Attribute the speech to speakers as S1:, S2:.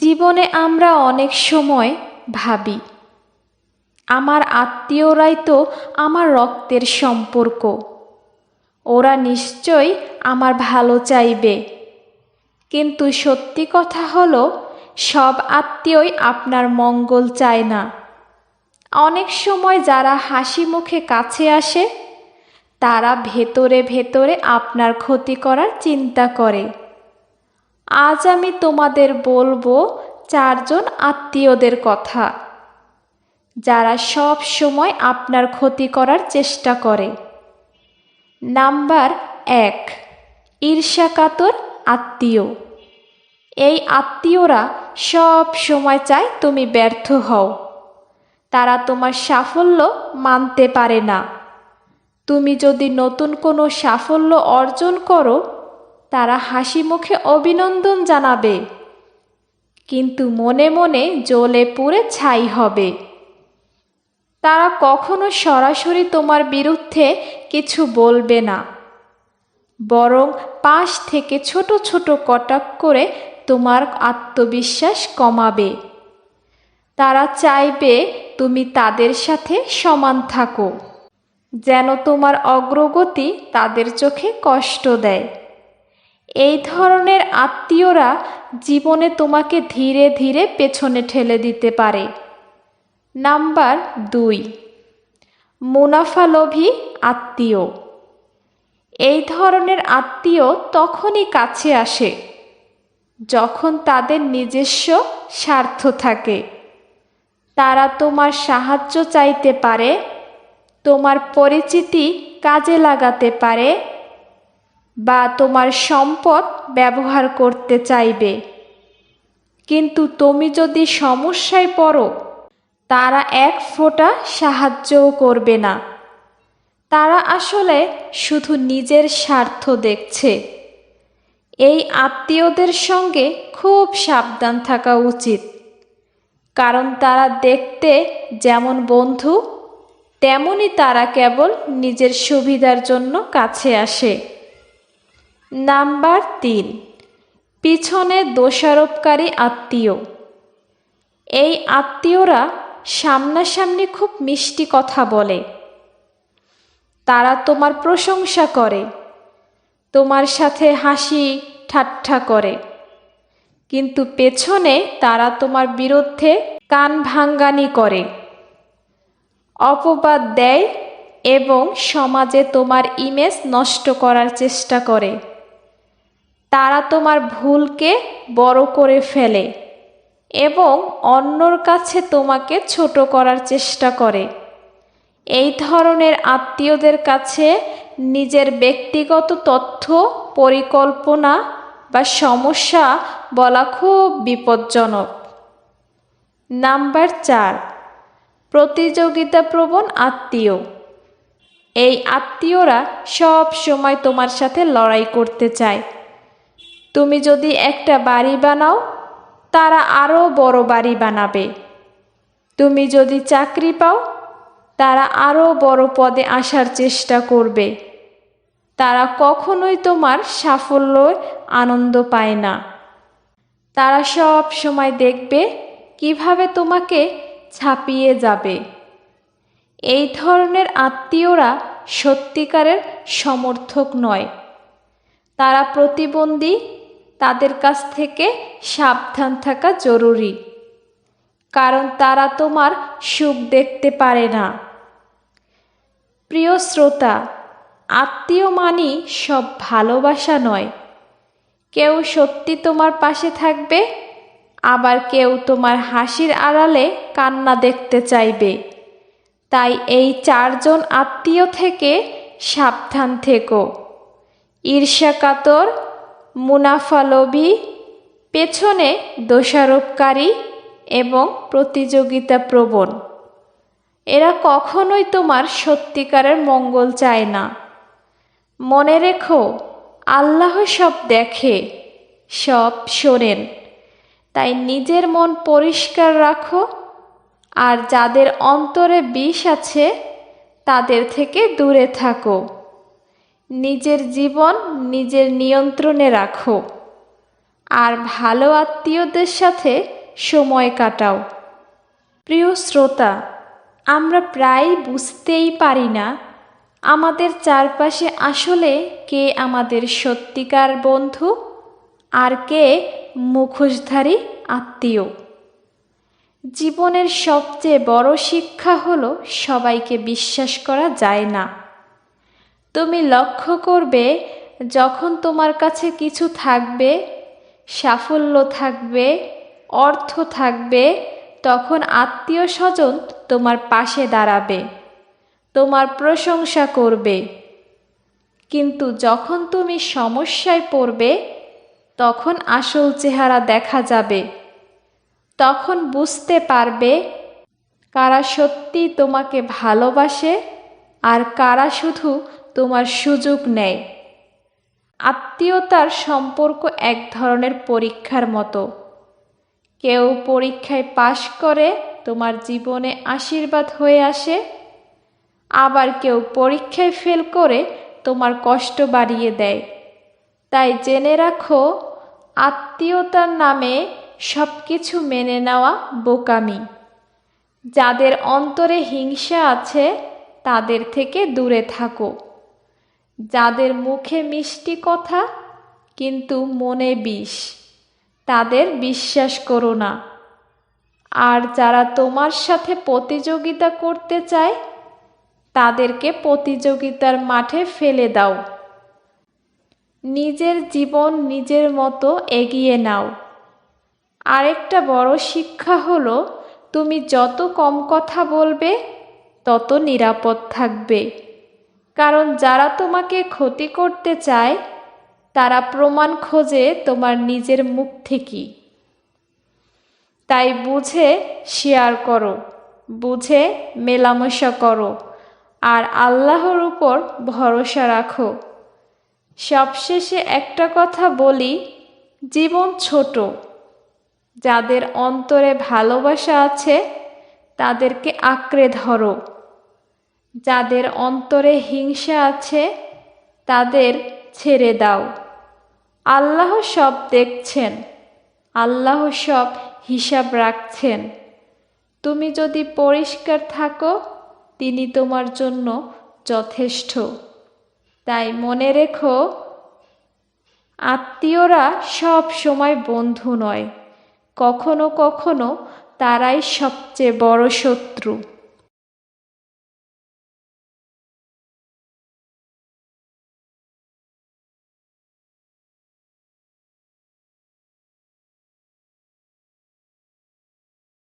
S1: জীবনে আমরা অনেক সময় ভাবি, আমার আত্মীয়রাই তো আমার রক্তের সম্পর্ক, ওরা নিশ্চয়ই আমার ভালো চাইবে। কিন্তু সত্যি কথা হলো, সব আত্মীয়ই আপনার মঙ্গল চায় না। অনেক সময় যারা হাসি মুখে কাছে আসে, তারা ভেতরে ভেতরে আপনার ক্ষতি করার চিন্তা করে। আজ আমি তোমাদের বলব চারজন আত্মীয়দের কথা, যারা সব সময় আপনার ক্ষতি করার চেষ্টা করে। নাম্বার এক, ঈর্ষাকাতর আত্মীয়। এই আত্মীয়রা সব সময় চায় তুমি ব্যর্থ হও। তারা তোমার সাফল্য মানতে পারে না। তুমি যদি নতুন কোনো সাফল্য অর্জন করো তারা হাসি মুখে অভিনন্দন জানাবে। কিন্তু মনে মনে জ্বলে পুড়ে ছাই হবে। তারা কখনো সরাসরি তোমার বিরুদ্ধে কিছু বলবে না। বরং পাশ থেকে ছোট ছোট কটাক করে তোমার আত্মবিশ্বাস কমাবে। তারা চাইবে তুমি তাদের সাথে সমান থাকো। যেন তোমার অগ্রগতি তাদের চোখে কষ্ট দেয়। এই ধরনের আত্মীয়রা জীবনে তোমাকে ধীরে ধীরে পেছনে ঠেলে দিতে পারে। নাম্বার দুই মুনাফালোভী আত্মীয়। এই ধরনের আত্মীয় তখনই কাছে আসে যখন তাদের নিজস্ব স্বার্থ থাকে। তারা তোমার সাহায্য চাইতে পারে, তোমার পরিচিতি কাজে লাগাতে পারে বা তোমার সম্পদ ব্যবহার করতে চাইবে। কিন্তু তুমি যদি সমস্যায় পড়ো, তারা এক ফোঁটা সাহায্যও করবে না। তারা আসলে শুধু নিজের স্বার্থ দেখছে। এই আত্মীয়দের সঙ্গে খুব সাবধান থাকা উচিত। কারণ তারা দেখতে যেমন বন্ধু তেমনই তারা কেবল নিজের সুবিধার জন্য কাছে আসে। নাম্বার তিন, পিছনে দোষারোপকারী আত্মীয়। এই আত্মীয়রা সামনাসামনি খুব মিষ্টি কথা বলে। তারা তোমার প্রশংসা করে, তোমার সাথে হাসি ঠাট্টা করে। কিন্তু পেছনে তারা তোমার বিরুদ্ধে কান ভাঙ্গানি করে। অপবাদ দেয় এবং সমাজে তোমার ইমেজ নষ্ট করার চেষ্টা করে। তারা তোমার ভুলকে বড় করে ফেলে এবং অন্যর কাছে তোমাকে ছোট করার চেষ্টা করে। এই ধরনের আত্মীয়দের কাছে নিজের ব্যক্তিগত তথ্য, পরিকল্পনা বা সমস্যা বলা খুব বিপজ্জনক। নাম্বার চার, প্রতিযোগিতাপ্রবণ আত্মীয়। এই আত্মীয়রা সব সময় তোমার সাথে লড়াই করতে চায়। তুমি যদি একটা বাড়ি বানাও, তারা আরও বড় বাড়ি বানাবে। তুমি যদি চাকরি পাও, তারা আরও বড় পদে আসার চেষ্টা করবে। তারা কখনোই তোমার সাফল্য আনন্দ পায় না। তারা সব সময় দেখবে কীভাবে তোমাকে ছাপিয়ে যাবে। এই ধরনের আত্মীয়রা সত্যিকারের সমর্থক নয়। তারা প্রতিবন্ধী তাদের কাছ থেকে সাবধান থাকা জরুরি। কারণ তারা তোমার সুখ দেখতে পারে না। প্রিয় শ্রোতা, আত্মীয় মানি সব ভালোবাসা নয়। কেউ সত্যি তোমার পাশে থাকবে, আবার কেউ তোমার হাসির আড়ালে কান্না দেখতে চাইবে। তাই এই চারজন আত্মীয় থেকে সাবধান থেকো। ঈর্ষাকাতর মুনাফালোভী, পেছনে দোষারোপকারী এবং প্রতিযোগিতা প্রবণ এরা কখনোই তোমার সত্যিকারের মঙ্গল চায় না। মনে রেখো, আল্লাহ সব দেখে, সব শোনেন। তাই নিজের মন পরিষ্কার রাখো, আর যাদের অন্তরে বিষ আছে, তাদের থেকে দূরে থাকো। নিজের জীবন নিজের নিয়ন্ত্রণে রাখো। আর ভালো আত্মীয়দের সাথে সময় কাটাও। প্রিয় শ্রোতা, আমরা প্রায় বুঝতেই পারি না, আমাদের চারপাশে আসলে কে আমাদের সত্যিকার বন্ধু আর কে মুখোশধারী আত্মীয়। জীবনের সবচেয়ে বড় শিক্ষা হলো সবাইকে বিশ্বাস করা যায় না। তুমি লক্ষ্য করবে, যখন তোমার কাছে কিছু থাকবে, সাফল্য থাকবে, অর্থ থাকবে, তখন আত্মীয় স্বজন তোমার পাশে দাঁড়াবে, তোমার প্রশংসা করবে। কিন্তু যখন তুমি সমস্যায় পড়বে, তখন আসল চেহারা দেখা যাবে। তখন বুঝতে পারবে কারা সত্যি তোমাকে ভালোবাসে আর কারা শুধু তোমার সুযোগ নেয় আত্মীয়তার সম্পর্ক এক ধরনের পরীক্ষার মতো। কেউ পরীক্ষায় পাশ করে তোমার জীবনে আশীর্বাদ হয়ে আসে। আবার কেউ পরীক্ষায় ফেল করে তোমার কষ্ট বাড়িয়ে দেয়। তাই জেনে রাখো, আত্মীয়তার নামে সব কিছু মেনে নেওয়া বোকামি। যাদের অন্তরে হিংসা আছে, তাদের থেকে দূরে থাকো। যাদের মুখে মিষ্টি কথা, কিন্তু মনে বিষ, তাদের বিশ্বাস করো না। আর যারা তোমার সাথে প্রতিযোগিতা করতে চায়, তাদেরকে প্রতিযোগিতার মাঠে ফেলে দাও। নিজের জীবন নিজের মতো এগিয়ে নাও। আরেকটা বড় শিক্ষা হলো, তুমি যত কম কথা বলবে, তত নিরাপদ থাকবে। কারণ যারা তোমাকে ক্ষতি করতে চায়, তারা প্রমাণ খোঁজে তোমার নিজের মুখ থেকেই তাই বুঝে শেয়ার করো, বুঝে মেলামেশা করো, আর আল্লাহর উপর ভরসা রাখো। সবশেষে একটা কথা বলি, জীবন ছোট। যাদের অন্তরে ভালোবাসা আছে, তাদেরকে আঁকড়ে ধরো। যাদের অন্তরে হিংসা আছে, তাদের ছেড়ে দাও। আল্লাহ সব দেখছেন, আল্লাহ সব হিসাব রাখছেন। তুমি যদি পরিষ্কার থাকো, তিনি তোমার জন্য যথেষ্ট। তাই মনে রেখো, আত্মীয়রা সব সময় বন্ধু নয়, কখনো কখনো তারাই সবচেয়ে বড় শত্রু।